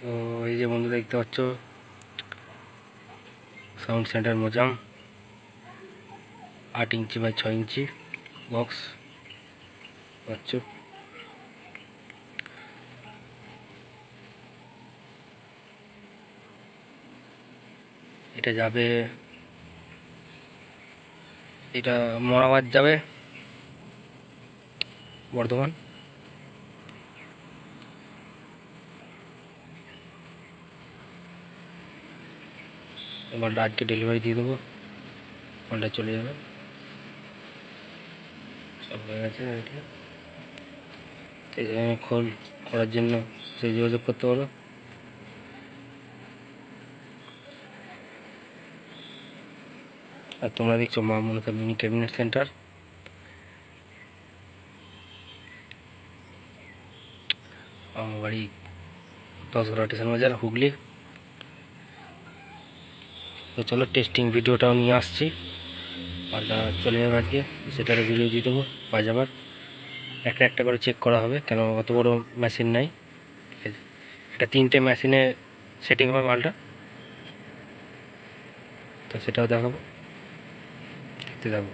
তো এই যে বন্ধু দেখতে পাচ্ছ সাউন্ড সেন্টার মোজাম আট ইঞ্চি বাই ছয় ইঞ্চি বক্স পাচ্ছ। এটা যাবে, এটা মরাবাদ যাবে, বর্ধমান। মালটা আজকে ডেলিভারি দিয়ে দেবো। মালটা চলে যাবে। সব হয়ে গেছে যে খোল করার জন্য সে যোগাযোগ করতে পারো। আর তোমরা দেখছ মা মনসা মিনি ক্যাবিনেট সেন্টার। আমার বাড়ি দশগড়া স্টেশন বাজার, হুগলি। তো চলো টেস্টিং ভিডিওটাও নিয়ে আসছি। মালটা চলে যাবে আজকে, সেটারও ভিডিও দিয়ে দেবো পাজাবার একটা একটা করে চেক করা হবে, কেন অত বড় মেশিন নাই। এটা তিনটে মেশিনে সেটিং হবে মালটা। তো সেটাও দেখাবো। দেখতে থাকো।